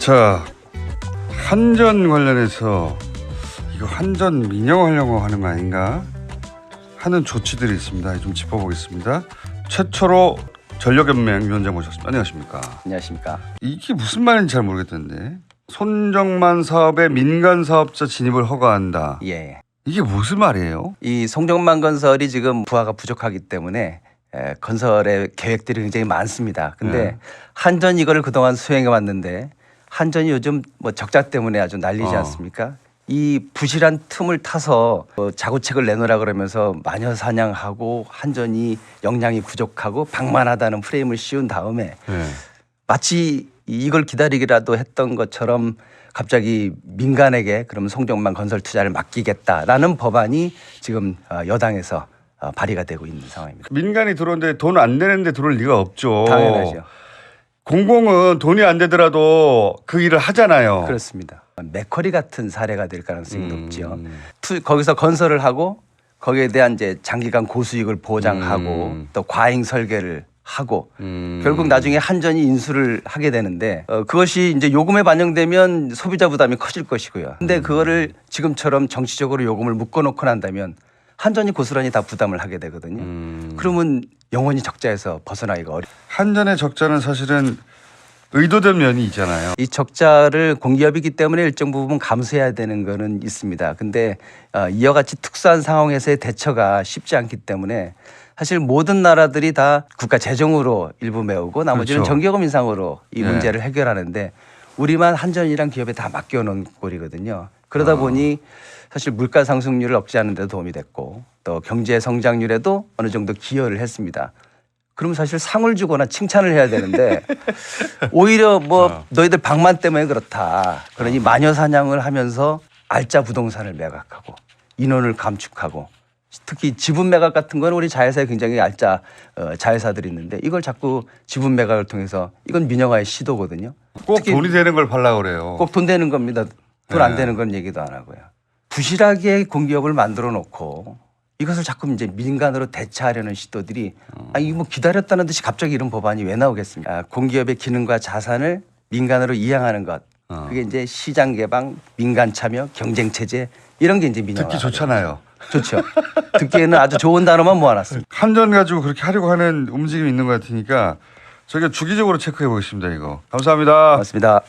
자 한전 관련해서 이거 한전 민영하려고 하는 거 아닌가 하는 조치들이 있습니다. 좀 짚어보겠습니다. 최초로 전력연맹 위원장 모셨습니다. 안녕하십니까? 안녕하십니까. 이게 무슨 말인지 잘 모르겠던데 손정만 사업에 민간 사업자 진입을 허가한다. 예. 이게 무슨 말이에요? 이 송정만 건설이 지금 부하가 부족하기 때문에 에, 건설의 계획들이 굉장히 많습니다. 근데 네. 한전 이거를 그동안 수행해 왔는데 한전이 요즘 뭐 적자 때문에 아주 난리지 어. 않습니까? 이 부실한 틈을 타서 뭐 자구책을 내놓으라 그러면서 마녀 사냥하고 한전이 역량이 부족하고 방만하다는 프레임을 씌운 다음에 네. 마치 이걸 기다리기라도 했던 것처럼 갑자기 민간에게 그럼 송정만 건설 투자를 맡기겠다라는 법안이 지금 어, 여당에서 어, 발의가 되고 있는 상황입니다. 민간이 들어오는데 돈 안 내는데 들어올 리가 없죠. 당연하죠. 공공은 돈이 안 되더라도 그 일을 하잖아요. 그렇습니다. 맥커리 같은 사례가 될 가능성이 음. 높지요. 투, 거기서 건설을 하고 거기에 대한 이제 장기간 고수익을 보장하고 음. 또 과잉 설계를 하고 음. 결국 나중에 한전이 인수를 하게 되는데 어, 그것이 이제 요금에 반영되면 소비자 부담이 커질 것이고요. 근데 음. 그거를 지금처럼 정치적으로 요금을 묶어놓고 난다면 한전이 고스란히 다 부담을 하게 되거든요. 음. 그러면 영원히 적자에서 벗어나기가 어려. 한전의 적자는 사실은 의도된 면이 있잖아요. 이 적자를 공기업이기 때문에 일정 부분 감수해야 되는 거는 있습니다. 근데 어, 이와 같이 특수한 상황에서의 대처가 쉽지 않기 때문에 사실 모든 나라들이 다 국가 재정으로 일부 메우고 나머지는 그렇죠. 전기요금 인상으로 이 네. 문제를 해결하는데 우리만 한전이랑 기업에 다 맡겨놓은 꼴이거든요. 그러다 아. 보니 사실 물가 상승률을 억제하는 데 도움이 됐고 또 경제 성장률에도 어느 정도 기여를 했습니다. 그럼 사실 상을 주거나 칭찬을 해야 되는데 오히려 뭐 아. 너희들 방만 때문에 그렇다. 그러니 마녀 사냥을 하면서 알짜 부동산을 매각하고 인원을 감축하고 특히 지분 매각 같은 건 우리 자회사에 굉장히 알짜 어, 자회사들이 있는데 이걸 자꾸 지분 매각을 통해서 이건 민영화의 시도거든요. 꼭 돈이 되는 걸 팔라 그래요. 꼭 돈 되는 겁니다. 돈안 네. 되는 건 얘기도 안 하고요. 부실하게 공기업을 만들어 놓고 이것을 자꾸 이제 민간으로 대체하려는 시도들이 아 이거 뭐 기다렸다는 듯이 갑자기 이런 법안이 왜 나오겠습니까? 아, 공기업의 기능과 자산을 민간으로 이양하는 것. 어. 그게 이제 시장 개방, 민간 참여, 경쟁 체제 이런 게 이제 민영화. 듣기 좋잖아요. 좋죠. 듣기에는 아주 좋은 단어만 모아놨습니다. 한전 가지고 그렇게 하려고 하는 움직임이 있는 것 같으니까 저희가 주기적으로 체크해 보겠습니다. 이거 감사합니다. 고맙습니다.